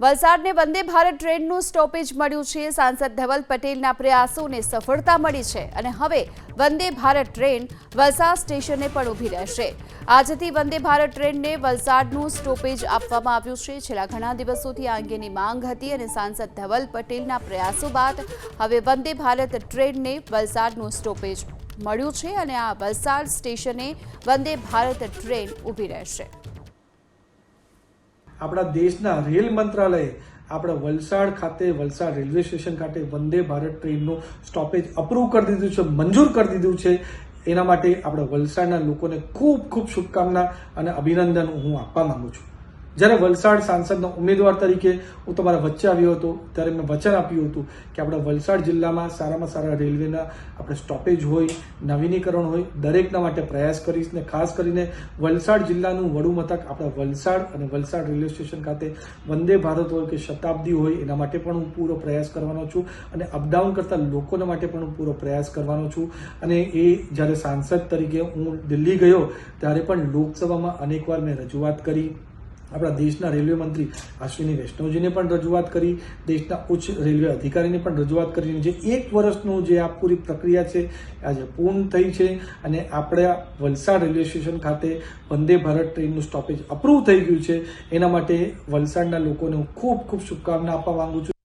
વલસાડને વંદે ભારત ટ્રેનનું સ્ટોપેજ મળ્યું છે. સાંસદ ધવલ પટેલના પ્રયાસોને સફળતા મળી છે અને હવે વંદે ભારત ટ્રેન વલસાડ સ્ટેશને પણ ઊભી રહેશે. આજથી વંદે ભારત ટ્રેનને વલસાડનું સ્ટોપેજ આપવામાં આવ્યું છે. છેલ્લા ઘણા દિવસોથી આ અંગેની માંગ હતી અને સાંસદ ધવલ પટેલના પ્રયાસો બાદ હવે વંદે ભારત ટ્રેનને વલસાડનું સ્ટોપેજ મળ્યું છે અને આ વલસાડ સ્ટેશને વંદે ભારત ટ્રેન ઊભી રહેશે. આપણા દેશના રેલ મંત્રાલયે આપણા વલસાડ ખાતે, વલસાડ રેલવે સ્ટેશન ખાતે વંદે ભારત ટ્રેનનું સ્ટોપેજ અપ્રૂવ કરી દીધું છે, મંજૂર કરી દીધું છે. એના માટે આપણા વલસાડના લોકોને ખૂબ ખૂબ શુભકામના અને અભિનંદન હું આપવા માંગુ છું. જ્યારે વલસાડ સાંસદના ઉમેદવાર તરીકે હું તમારા વચ્ચે આવ્યો હતો, ત્યારે મેં વચન આપ્યું હતું કે આપણા વલસાડ જિલ્લામાં સારામાં સારા રેલવેના આપણે સ્ટોપેજ હોય, નવીનીકરણ હોય, દરેકના માટે પ્રયાસ કરીશ ને ખાસ કરીને વલસાડ જિલ્લાનું વડું મથક આપણા વલસાડ અને વલસાડ રેલવે સ્ટેશન ખાતે વંદે ભારત હોય કે શતાબ્દી હોય, એના માટે પણ હું પૂરો પ્રયાસ કરવાનો છું અને અપડાઉન કરતા લોકોના માટે પણ હું પૂરો પ્રયાસ કરવાનો છું. અને એ જ્યારે સાંસદ તરીકે હું દિલ્હી ગયો, ત્યારે પણ લોકસભામાં અનેકવાર મેં રજૂઆત કરી. આપણા દેશના રેલવે મંત્રી અશ્વિની વૈષ્ણવજીને પણ રજૂઆત કરી, દેશના ઉચ્ચ રેલવે અધિકારીને પણ રજૂઆત કરીને જે એક વર્ષનું જે આ પૂરી પ્રક્રિયા છે આજે પૂર્ણ થઈ છે અને આપણા વલસાડ રેલવે સ્ટેશન ખાતે વંદે ભારત ટ્રેનનું સ્ટોપેજ અપ્રૂવ થઈ ગયું છે, એના માટે વલસાડના લોકોને હું ખૂબ ખૂબ શુભકામના આપવા માંગુ છું.